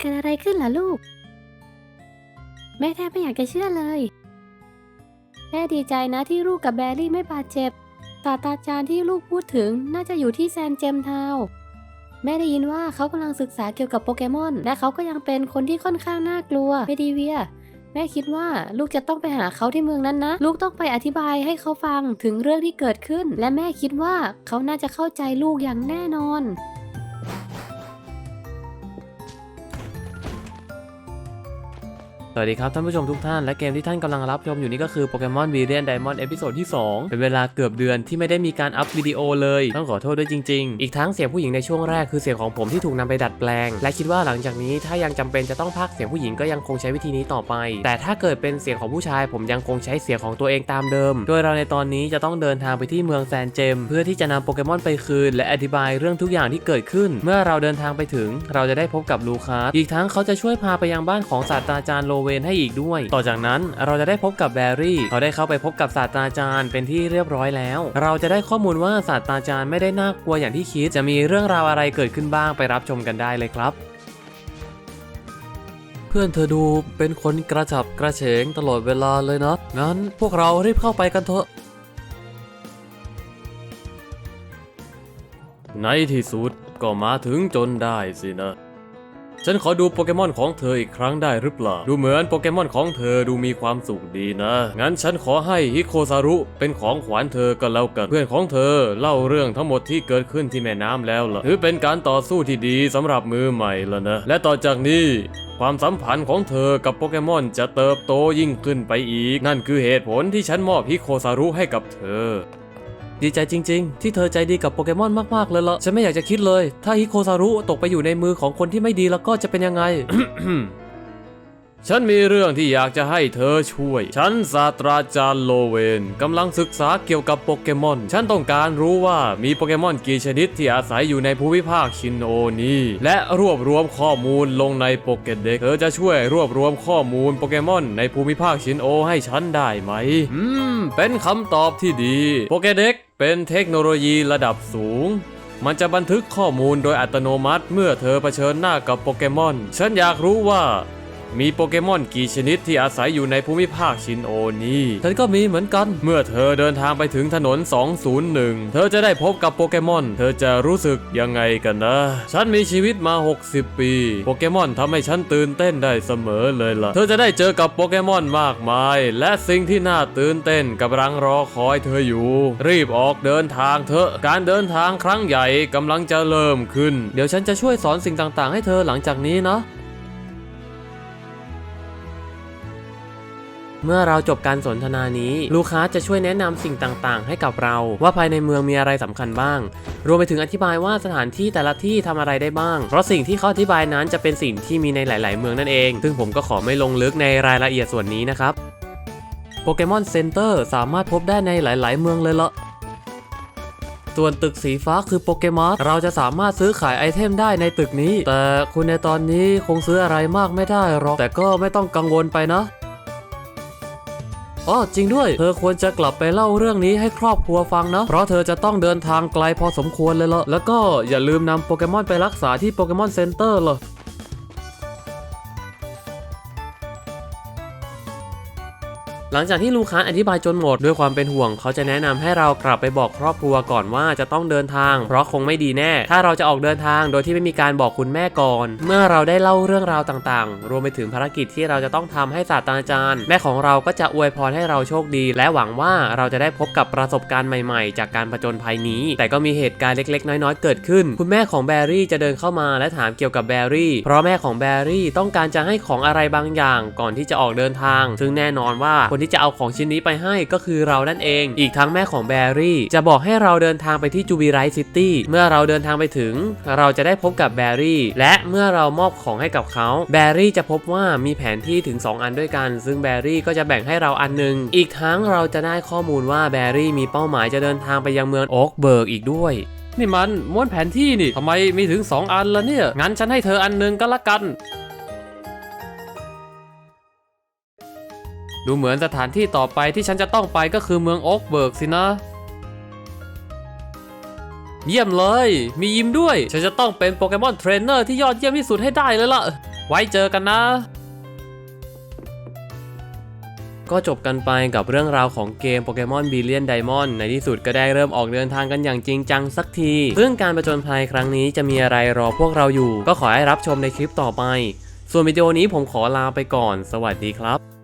เกิดอะไรขึ้นล่ะลูก แม่แทบไม่อยากจะเชื่อเลย แม่ดีใจนะที่ลูกกับแบรี่ไม่บาดเจ็บศาสตราจารย์ที่ลูกพูดถึงน่าจะอยู่ที่แซนเจมทาวแม่ได้ยินว่าเขากำลังศึกษาเกี่ยวกับโปเกมอน และเขาก็ยังเป็นคนที่ค่อนข้างน่ากลัวเบดีเวีย แม่คิดว่าลูกจะต้องไปหาเขาที่เมืองนั้นนะ ลูกต้องไปอธิบายให้เขาฟังถึงเรื่องที่เกิดขึ้น และแม่คิดว่าเขาน่าจะเข้าใจลูกอย่างแน่นอน วัสดีครับท่านผู้ชมทุกท่านและเกมที่ท่านกำลังรับชมอยู่นี้ก็คือโปเกมอนวีเรียนไดมอนด์เอพิโซดที่ 2 เป็นเวลาเกือบเดือนที่ไม่ได้มีการอัพวิดีโอเลย ต้องขอโทษด้วยจริงๆ อีกทั้งเสียงผู้หญิงในช่วงแรกคือเสียงของผมที่ถูกนำไปดัดแปลง และคิดว่าหลังจากนี้ถ้ายังจำเป็นจะต้องพากเสียงผู้หญิงก็ยังคงใช้วิธีนี้ต่อไป แต่ถ้าเกิดเป็นเสียงของผู้ชายผมยังคงใช้เสียงของตัวเองตามเดิม โดยเราในตอนนี้จะต้องเดินทางไปที่เมืองแซนเจม เพื่อที่จะนำโปเกมอนไปคืน และอธิบายเรื่องทุกอย่างที่เกิดขึ้น เมื่อเราเดินทางไปถึง เราจะได้พบกับลูคัสอีกทั้งเขาจะช่วยพาไปยังบ้านของศาสตราจารย์โลเวนให้อีกด้วย ต่อจากนั้นเราจะได้พบกับแบรี่ เขาได้เข้าไปพบกับศาสตราจารย์เป็นที่เรียบร้อยแล้ว เราจะได้ข้อมูลว่าศาสตราจารย์ไม่ได้น่ากลัวอย่างที่คิด จะมีเรื่องราวอะไรเกิดขึ้นบ้างไปรับชมกันได้เลยครับเพื่อนเธอดูเป็นคนกระฉับกระเฉงตลอดเวลาเลยนะ งั้นพวกเรารีบเข้าไปกันเถอะ ในที่สุดก็มาถึงจนได้สินะ ฉันขอดูโปเกมอนของเธออีกครั้งได้หรือเปล่า ดูเหมือนโปเกมอนของเธอดูมีความสุขดีนะ งั้นฉันขอให้ฮิโคซารุเป็นของขวัญเธอก็แล้วกัน เพื่อนของเธอเล่าเรื่องทั้งหมดที่เกิดขึ้นที่แม่น้ำแล้วล่ะ ถือเป็นการต่อสู้ที่ดีสำหรับมือใหม่แล้วนะ และต่อจากนี้ความสัมพันธ์ของเธอกับโปเกมอนจะเติบโตยิ่งขึ้นไปอีก นั่นคือเหตุผลที่ฉันมอบฮิโคซารุให้กับเธอ ดีใจจริง ๆ ที่เธอใจดีกับโปเกมอนมากๆเลยละฉันไม่อยากจะคิดเลย ถ้าฮิโคซารุตกไปอยู่ในมือของคนที่ไม่ดีแล้วก็จะเป็นยังไง ฉันมีเรื่องที่อยากจะให้เธอช่วย ฉันศาสตราจารย์โลเวนกำลังศึกษาเกี่ยวกับโปเกมอน ฉันต้องการรู้ว่ามีโปเกมอนกี่ชนิดที่อาศัยอยู่ในภูมิภาคชินโอนี้ และรวบรวมข้อมูลลงในโปเกเด็กเธอจะช่วยรวบรวมข้อมูลโปเกมอนในภูมิภาคชินโอให้ฉันได้ไหม อืม เป็นคำตอบที่ดี โปเกเด็กเป็นเทคโนโลยีระดับสูงมันจะบันทึกข้อมูลโดยอัตโนมัติเมื่อเธอเผชิญหน้ากับโปเกมอน ฉันอยากรู้ว่า มีโปเกมอนกี่ชนิดที่อาศัยอยู่ในภูมิภาคชินโอนี้ฉันก็มีเหมือนกัน เมื่อเธอเดินทางไปถึงถนน 201 เธอจะได้พบกับโปเกมอน เธอจะรู้สึกยังไงกันนะ ฉันมีชีวิตมา 60 ปี โปเกมอนทำให้ฉันตื่นเต้นได้เสมอเลยล่ะ เธอจะได้เจอกับโปเกมอนมากมาย และสิ่งที่น่าตื่นเต้นกำลังรอคอยเธออยู่ รีบออกเดินทางเถอะ การเดินทางครั้งใหญ่กำลังจะเริ่มขึ้น เดี๋ยวฉันจะช่วยสอนสิ่งต่างๆ ให้เธอหลังจากนี้นะ เมื่อเราจบการสนทนานี้ ลูกค้าจะช่วยแนะนำสิ่งต่างๆ ให้กับเรา ว่าภายในเมืองมีอะไรสำคัญบ้าง รวมไปถึงอธิบายว่าสถานที่แต่ละที่ทำอะไรได้บ้าง เพราะสิ่งที่เขาอธิบายนั้นจะเป็นสิ่งที่มีในหลาย ๆ เมืองนั่นเอง ซึ่งผมก็ขอไม่ลงลึกในรายละเอียดส่วนนี้นะครับโปเกมอนเซ็นเตอร์สามารถพบได้ในหลาย ๆ เมืองเลยละส่วนตึกสีฟ้าคือโปเกมอนเราจะสามารถซื้อขายไอเทมได้ในตึกนี้ แต่คุณในตอนนี้คงซื้ออะไรมากไม่ได้หรอก แต่ก็ไม่ต้องกังวลไปนะ อ๋อจริงด้วย เธอควรจะกลับไปเล่าเรื่องนี้ให้ครอบครัวฟังนะ เพราะเธอจะต้องเดินทางไกลพอสมควรเลยละแล้วก็อย่าลืมนำโปเกมอนไปรักษาที่โปเกมอนเซ็นเตอร์เลย หลังจากที่ลูค้าอธิบายจนหมดด้วยความเป็นห่วง เขาจะแนะนำให้เรากลับไปบอกครอบครัวก่อนว่าจะต้องเดินทาง เพราะคงไม่ดีแน่ ถ้าเราจะออกเดินทางโดยที่ไม่มีการบอกคุณแม่ก่อน เมื่อเราได้เล่าเรื่องราวต่างๆ รวมไปถึงภารกิจที่เราจะต้องทำให้ศาสตราจารย์ แม่ของเราก็จะอวยพรให้เราโชคดี และหวังว่าเราจะได้พบกับประสบการณ์ใหม่ๆ จากการผจญภัยนี้ แต่ก็มีเหตุการณ์เล็กๆ น้อยๆ เกิดขึ้น คุณแม่ของแบรี่จะเดินเข้ามาและถามเกี่ยวกับแบรี่ เพราะแม่ของแบรี่ต้องการจะให้ของอะไรบางอย่างก่อนที่จะออกเดินทาง ซึ่งแน่นอนว่าคนที่จะเอาของชิ้นนี้ไปให้ก็คือเรานั่นเอง อีกทั้งแม่ของแบรี่ จะบอกให้เราเดินทางไปที่จูบิไรซิตี้เมื่อเราเดินทางไปถึง เราจะได้พบกับแบรี่และเมื่อเรามอบของให้กับเขาแบรี่จะพบว่ามีแผนที่ถึง 2 อันด้วยกัน ซึ่งแบรี่ก็จะแบ่งให้เราอันหนึ่งอีกทั้งเราจะได้ข้อมูลว่าแบรี่มีเป้าหมายจะเดินทางไปยังเมืองโอ๊กเบิร์กอีกด้วยนี่มันม้วนแผนที่นี่ทำไมมีถึง 2 อันละเนี่ย งั้นฉันให้เธออันหนึงก็และกัน ดูเหมือนสถานที่ต่อไปที่ฉันจะต้องไปก็คือเมืองโอ๊กเบิร์กสินะ เยี่ยมเลย มียิ้มด้วย ฉันจะต้องเป็นโปเกมอนเทรนเนอร์ที่ยอดเยี่ยมที่สุดให้ได้เลยล่ะ ไว้เจอกันนะ ก็จบกันไปกับเรื่องราวของเกมโปเกมอนบิเลียนไดมอนในที่สุดก็ได้เริ่มออกเดินทางกันอย่างจริงจังสักที ซึ่งการประจนภัยครั้งนี้จะมีอะไรรอพวกเราอยู่ ก็ขอให้รับชมในคลิปต่อไป ส่วนวิดีโอนี้ผมขอลาไปก่อน สวัสดีครับ